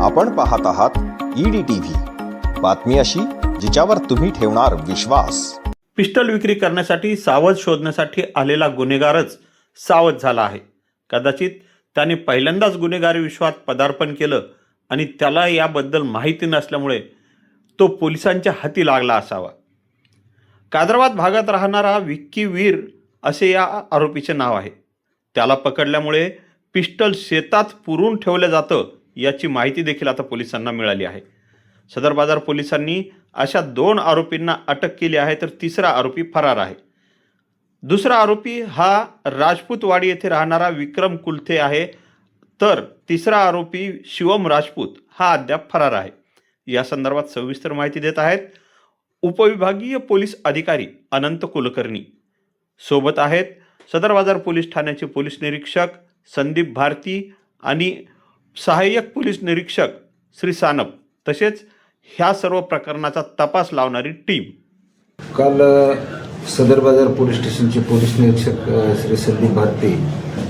आपण पाहत आहात ईडी टीव्ही बातमी अशी जिच्यावर तुम्ही ठेवणार विश्वास. पिस्टल विक्री करण्यासाठी सावध शोधण्यासाठी आलेला गुन्हेगारच सावध झाला आहे. कदाचित त्याने पहिल्यांदाच गुन्हेगारी विश्वात पदार्पण केलं आणि त्याला याबद्दल माहिती नसल्यामुळे तो पोलिसांच्या हाती लागला असावा. कादराबाद भागात राहणारा विक्की वीर असे या आरोपीचे नाव आहे. त्याला पकडल्यामुळे पिस्टल शेतात पुरून ठेवलं जातं याची माहिती देखील आता पोलिसांना मिळाली आहे. सदर बाजार पोलिसांनी अशा दोन आरोपींना अटक केली आहे तर तिसरा आरोपी फरार आहे. दुसरा आरोपी हा राजपूतवाडी येथे राहणारा विक्रम कुलथे आहे तर तिसरा आरोपी शिवम राजपूत हा अद्याप फरार आहे. या संदर्भात सविस्तर माहिती देत आहेत उपविभागीय पोलीस अधिकारी अनंत कुलकर्णी. सोबत आहेत सदर बाजार पोलीस ठाण्याचे पोलीस निरीक्षक संदीप भारती आणि सहाय्यक पोलीस निरीक्षक श्री सानप तसेच ह्या सर्व प्रकरणाचा तपास लावणारी टीम. काल सदर बाजार पोलीस स्टेशनचे पोलीस निरीक्षक श्री संदीप भारती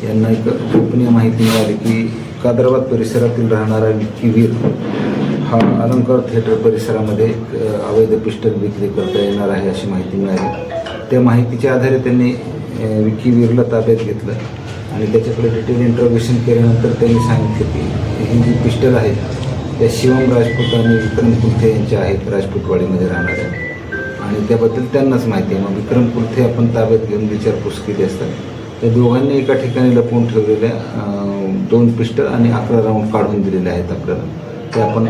यांना एक गोपनीय माहिती मिळाली की कादराबाद परिसरातील राहणारा विक्की वीर हा अलंकार थिएटर परिसरामध्ये अवैध पिस्टल विक्री करता येणार आहे अशी माहिती मिळाली. त्या माहितीच्या आधारे त्यांनी विकी वीरला ताब्यात घेतलं आणि त्याच्याकडे डिटेल इंट्रोगेशन केल्यानंतर त्यांनी सांगितलं की ही जी पिस्टल आहे त्या शिवम राजपूत आणि विक्रम कुलथे यांच्या आहेत राजपूतवाडीमध्ये राहणाऱ्या आणि त्याबद्दल त्यांनाच माहिती आहे. मग विक्रम कुलथे आपण ताब्यात घेऊन विचारपूस केली असतात त्या दोघांनी एका ठिकाणी लपवून ठेवलेल्या दोन पिस्टल आणि अकरा राऊंड काढून दिलेले आहेत आपल्याला. ते आपण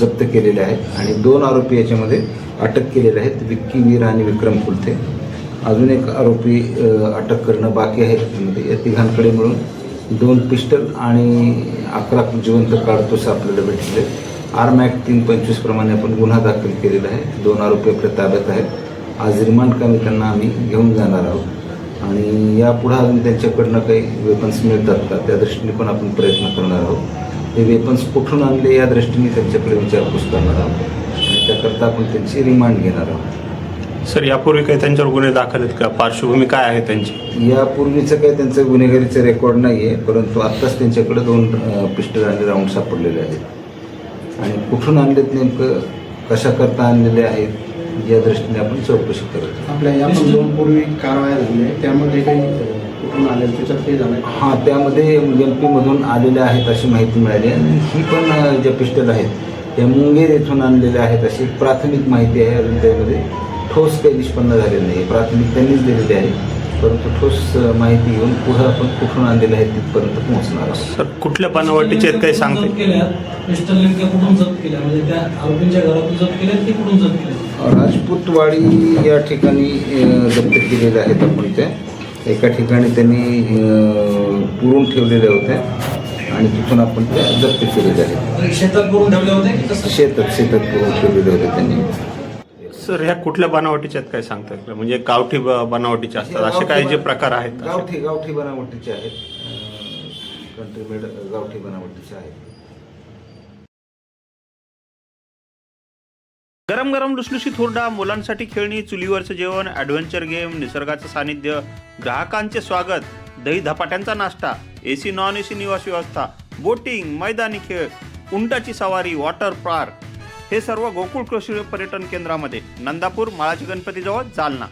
जप्त केलेले आहेत आणि दोन आरोपी याच्यामध्ये अटक केलेले आहेत विक्की वीर आणि विक्रम कुलथे. अजून एक आरोपी अटक करणं बाकी आहे. त्यामध्ये या तिघांकडे मिळून दोन पिस्टल आणि अकरा जिवंत काढतोस आपल्याला भेटले. आर्म ॲक्ट तीन पंचवीस प्रमाणे आपण गुन्हा दाखल केलेला आहे. दोन आरोपी आपल्या ताब्यात आहेत. आज रिमांड कमी त्यांना आम्ही घेऊन जाणार आहोत. आणि यापुढे अजून त्यांच्याकडनं काही वेपन्स मिळतात का? त्या दृष्टीने पण आपण प्रयत्न करणार आहोत. हे वेपन्स कुठून आणले या दृष्टीने त्यांच्याकडे विचारपूस करणार आहोत. आणि त्याकरता आपण त्यांची रिमांड घेणार आहोत. सर यापूर्वी काही त्यांच्यावर गुन्हे दाखल आहेत का? पार्श्वभूमी काय आहे त्यांची? यापूर्वीचं काही त्यांचं गुन्हेगारीचं रेकॉर्ड नाही आहे परंतु आत्ताच त्यांच्याकडे दोन पिस्टल आणि राऊंड सापडलेले आहेत. आणि कुठून आणलेत नेमकं? कशा करता आणलेले आहेत? या दृष्टीने आपण चौकशी करत आपल्या या पूर्वी कारवाया झाल्या त्यामध्ये काही कुठून आले त्याच्यात काही झालं हां त्यामध्ये एम पीमधून आलेल्या आहेत अशी माहिती मिळाली. आणि ही पण अ, ज्या पिस्टल आहेत त्या मुंगेर येथून आलेल्या आहेत अशी एक प्राथमिक माहिती आहे अजून त्यामध्ये. ठोस काही निष्पन्न झालेलं नाही. प्राथमिक त्यांनीच दिलेली आहे. परंतु ठोस माहिती घेऊन पुढं आपण कुठून आणलेल्या आहेत तिथपर्यंत पोहोचणार आहोत. सर कुठल्या बनावटीचे आहेत काही सांगते जप्त केल्या. पिस्टल नेमक्या कुठून जप्त केल्या? म्हणजे त्या आरोपींच्या घरातून जप्त केल्या की कुठून जप्त केल्या? राजपूतवाडी या ठिकाणी जप्त केलेल्या आहेत आपण त्या एका ठिकाणी त्यांनी पुरून ठेवलेल्या होत्या आणि तिथून आपण त्या जप्त केलेल्या आहेत. शेतात करून ठेवले होते शेतात शेतात पुरून ठेवलेले होते त्यांनी. सर ह्या कुठल्या बनावटीच्या आहेत काय सांगता येईल का? म्हणजे गावठी ब- बनावटीचे असतात असे काही जे प्रकार आहेत असे? गावठी गावठी बनावटीचे आहेत कंट्रीमेड गावठी बनावटीचे आहेत गरम गरम लुसलुशीत हुरडा मुलांसाठी खेळणी चुलीवरचं जेवण ॲडव्हेंचर गेम निसर्गाचं सानिध्य ग्राहकांचे स्वागत दही धपाट्यांचा नाश्ता A C non A C निवास व्यवस्था बोटिंग मैदानी खेळ उंटाची सवारी वॉटर पार्क हे सर्व गोकुळ कृषी पर्यटन केंद्रामध्ये नंदापूर माळाची गणपतीजवळ जालना.